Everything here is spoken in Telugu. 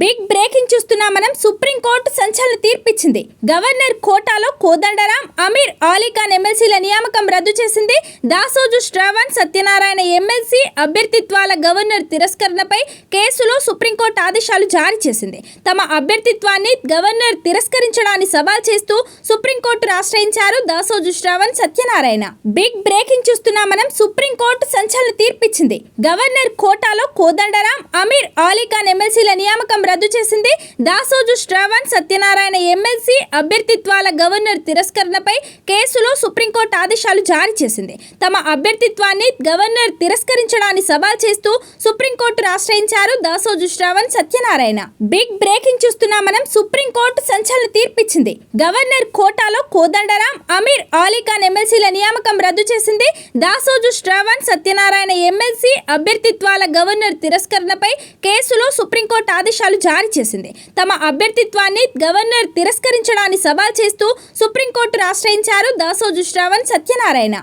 బిగ్ బ్రేకింగ్ చూస్తున్నా మనం సుప్రీంకోర్టు సంచలన తీర్పిచ్చింది. గవర్నర్ కోటాలో కోదండరాం అమీర్ ఆలీఖాన్ ఎమ్మెల్సీల నియామకం రద్దు చేసింది. దాసోజు శ్రావణ్ సత్యనారాయణ ఎమ్మెల్సీ అభ్యర్థిత్వాల గవర్నర్ తిరస్కరణపై కేసులో సుప్రీంకోర్టు ఆదేశాలు జారీ చేసింది. తమ అభ్యర్థిత్వాన్ని గవర్నర్ తిరస్కరించడాన్ని సవాల్ చేస్తూ సుప్రీంకోర్టు ఆశ్రయించారు దాసోజు శ్రావణ్ సత్యనారాయణ. బిగ్ బ్రేకింగ్ చూస్తున్నా మనం సుప్రీంకోర్టు సంచలన తీర్పిచ్చింది. గవర్నర్ కోటాలో కోదండరాం అమీర్ ఆలీఖాన్ ఎమ్మెల్సీల నియామకం రద్దు చేసింది. దాసోజు శ్రావణ్ సత్యనారాయణ ఎమ్మెల్సీ అభ్యర్థిత్వాల గవర్నర్ తిరస్కరణపై కేసులో సుప్రీంకోర్టు ఆదేశాలు జారీ చేసింది. తమ అభ్యర్థిత్వాన్ని గవర్నర్ తిరస్కరించ తిరస్కరించడాన్ని సవాల్ చేస్తూ సుప్రీంకోర్టు ఆశ్రయించారు దాసోజు శ్రావణ్ సత్యనారాయణ. బిగ్ బ్రేకింగ్ చూస్తున్నా మనం సుప్రీంకోర్టు సంచలన తీర్పిచ్చింది. గవర్నర్ కోటాలో కోదండరాం అమీర్ ఆలీఖాన్ ఎమ్మెల్సీల నియామకం రద్దు చేసింది. దాసోజు శ్రావణ్ సత్యనారాయణ ఎమ్మెల్సీ అభ్యర్థిత్వాల గవర్నర్ తిరస్కరణపై కేసులో సుప్రీంకోర్టు ఆదేశాలు జారీ చేసింది. తమ అభ్యర్థిత్వాన్ని గవర్నర్ తిరస్కరించడాన్ని సవాల్ చేస్తూ సుప్రీంకోర్టు ఆశ్రయించారు దాసోజు శ్రావణ్ సత్యనారాయణ.